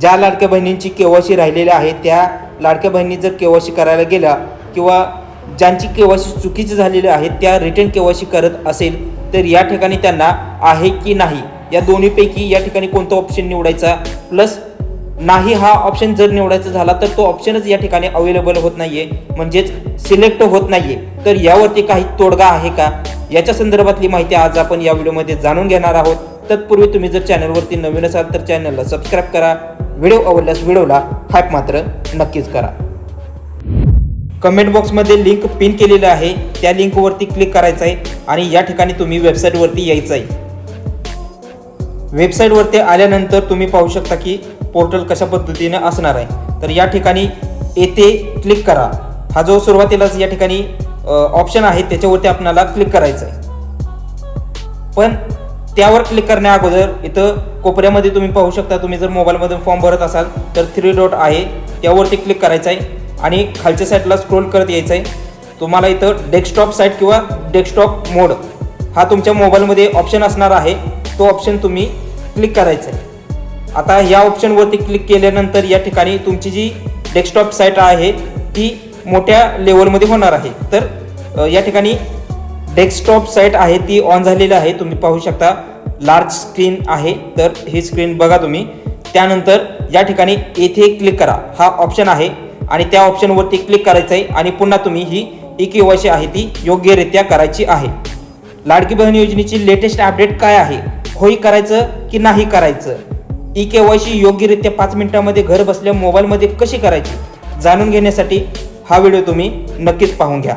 ज्या लाडक्या बहिणींची केवायसी राहिलेल्या आहे त्या लाडक्या बहिणी जर केवायसी करायला गेल्या किंवा ज्यांची केवायसी चुकीची झालेली आहे त्या रिटर्न केवायसी करत असेल तर या ठिकाणी त्यांना आहे की नाही? या दोन्हीपैकी या ठिकाणी कोणता ऑप्शन निवडायचा? प्लस नाही हा ऑप्शन जर निवडायचा झाला तर तो ऑप्शनच या ठिकाणी अवेलेबल होत नाहीये. म्हणजेच सिलेक्ट होत नाहीये. तर यावरती काही तोडगा आहे का? याच्या संदर्भातली माहिती आज आपण या व्हिडिओमध्ये जाणून घेणार आहोत. तत्पूर्वी तुम्ही जर चॅनलवरती नवीन असाल तर चॅनलला सबस्क्राईब करा. व्हिडिओ आवडल्यास व्हिडिओला हायप मात्र नक्कीच करा. कमेंट बॉक्समध्ये लिंक पिन केलेलं आहे. त्या लिंकवरती क्लिक करायचं आहे आणि या ठिकाणी तुम्ही वेबसाईटवरती यायचं आहे. वेबसाईटवरती आल्यानंतर तुम्ही पाहू शकता की पोर्टल कशा पद्धतीने असणार आहे. तर या ठिकाणी येथे क्लिक करा. हा जो सुरुवातीलाच या ठिकाणी ऑप्शन आहे त्याच्यावरती आपल्याला क्लिक करायचं आहे. पण त्यावर क्लिक करण्या अगोदर इथं कोपऱ्यामध्ये तुम्ही पाहू शकता तुम्ही जर मोबाईलमधून फॉर्म भरत असाल तर थ्री डॉट आहे. त्यावरती क्लिक करायचं आहे आणि खालच्या साईडला स्क्रोल करत यायचं आहे तुम्हाला इथं डेस्कटॉप साईट किंवा डेस्कटॉप मोड हा तुमच्या मोबाईलमध्ये ऑप्शन असणार आहे. तो ऑप्शन तुम्ही क्लिक करायचा आहे आता या ऑप्शनवरती क्लिक केल्यानंतर या ठिकाणी तुमची जी डेस्कटॉप साईट आहे ती मोठ्या लेवलमध्ये होणार आहे. तर या ठिकाणी डेस्कटॉप साईट आहे ती ऑन झालेली आहे तुम्ही पाहू शकता. लार्ज स्क्रीन आहे तर ही स्क्रीन बघा तुम्ही. त्यानंतर या ठिकाणी येथे क्लिक करा. हा ऑप्शन आहे आणि त्या ऑप्शनवरती क्लिक करायचं आहे आणि पुन्हा तुम्ही ही ई के आहे ती योग्यरित्या करायची आहे. लाडकी बहीण योजनेची लेटेस्ट अपडेट काय आहे? होई करायचं की नाही करायचं? ई के वायसी योग्यरित्या पाच मिनिटांमध्ये घर बसल्या मोबाईलमध्ये कशी करायची? जाणून घेण्यासाठी हा व्हिडिओ तुम्ही नक्कीच पाहून घ्या.